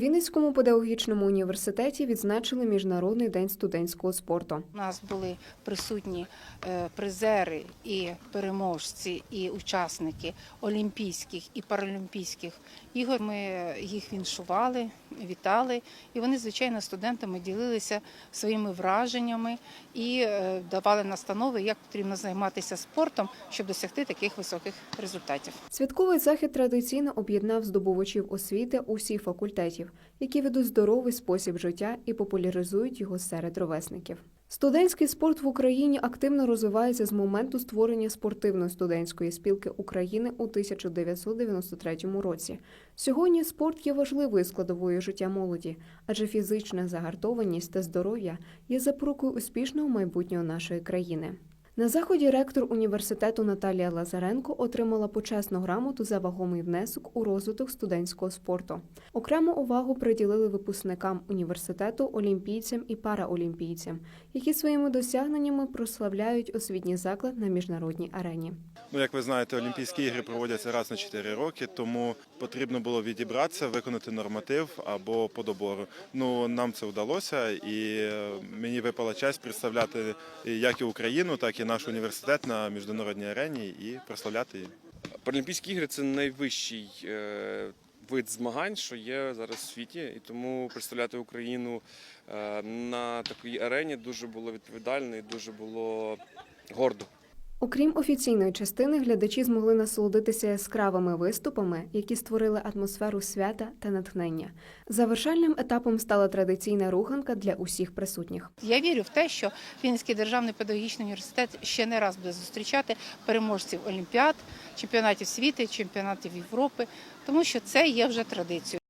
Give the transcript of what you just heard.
Вінницькому педагогічному університеті відзначили Міжнародний день студентського спорту. У нас були присутні е, призери і переможці, і учасники Олімпійських і Паралімпійських ігор. Ми їх віншували, вітали, і вони, звичайно, студентами ділилися своїми враженнями і е, давали настанови, як потрібно займатися спортом, щоб досягти таких високих результатів. Святковий захід традиційно об'єднав здобувачів освіти усіх факультетів, які ведуть здоровий спосіб життя і популяризують його серед ровесників. Студентський спорт в Україні активно розвивається з моменту створення спортивної студентської спілки України у 1993 році. Сьогодні спорт є важливою складовою життя молоді, адже фізична загартованість та здоров'я є запорукою успішного майбутнього нашої країни. На заході ректор університету Наталія Лазаренко отримала почесну грамоту за вагомий внесок у розвиток студентського спорту. Окрему увагу приділили випускникам університету, олімпійцям і параолімпійцям, які своїми досягненнями прославляють освітній заклад на міжнародній арені. Ну, як ви знаєте, Олімпійські ігри проводяться раз на 4 роки, тому потрібно було відібратися, виконати норматив або по добору. Ну нам це вдалося, і е, мені випала честь представляти як і Україну, так і наш університет на міжнародній арені і прославляти її. Паралімпійські ігри це найвищий е, вид змагань, що є зараз в світі, і тому представляти Україну е, на такій арені дуже було відповідально і дуже було гордо. Окрім офіційної частини, глядачі змогли насолодитися яскравими виступами, які створили атмосферу свята та натхнення. Завершальним етапом стала традиційна руханка для усіх присутніх. Я вірю в те, що Вінницький державний педагогічний університет ще не раз буде зустрічати переможців олімпіад, чемпіонатів світу, чемпіонатів Європи, тому що це є вже традицією.